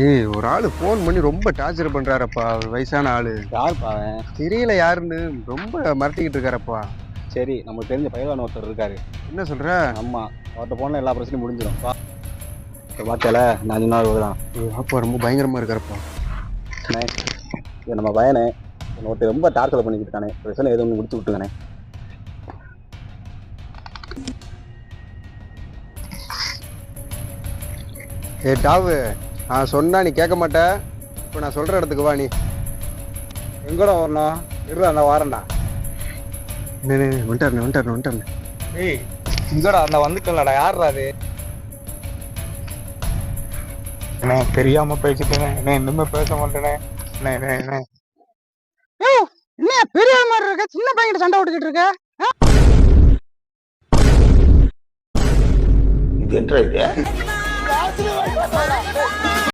ஏய் ஒரு ஆளு ஃபோன் பண்ணி ரொம்ப டார்ச்சர் பண்றாரப்பா. ஒரு வயசான ஆளு. யாருப்பா அவன்? தெரியல யாருன்னு ரொம்ப மிரட்டிக்கிட்டு இருக்காரப்பா. சரி நமக்கு தெரிஞ்ச பயிலான ஒருத்தர் இருக்காரு. என்ன சொல்ற? ஆமா அவர்கிட்ட போனா எல்லா பிரச்சனையும் முடிஞ்சிடும் வா. பார்த்தால நான் நாள் தான் ஐயோ, அப்பா ரொம்ப பயங்கரமா இருக்காரப்பா. இது நம்ம பையனே ஒருத்தர் ரொம்ப டார்ச்சர் பண்ணிக்கிட்டு இருக்கானே. பிரச்சனை எதுவும் ஒன்று முடிச்சு விட்டுருக்கானே ஏ டாவு. நான் சொன்னா நீ கேட்க மாட்ட. இப்போ நான் சொல்ற இடத்துக்கு வா நீ. எங்கடா வரணும்? இருடா அந்த வாரண்டா வந்துட்டாருண்ணே வந்துட்டாருண்ணே வந்துட்டாருண்ணே ஏய் இங்கடா அந்த வந்துக்கலடா. யாருடா அது? அண்ணே தெரியாம பேசிட்டேனே. அண்ணே இன்னுமே பேச மாட்டேனே. அண்ணே அண்ணே அண்ணே. என்ன பெரிய மாதிரி இருக்க? சின்ன பையன் சண்டை விட்டுக்கிட்டு இருக்க? இது என்ன இது?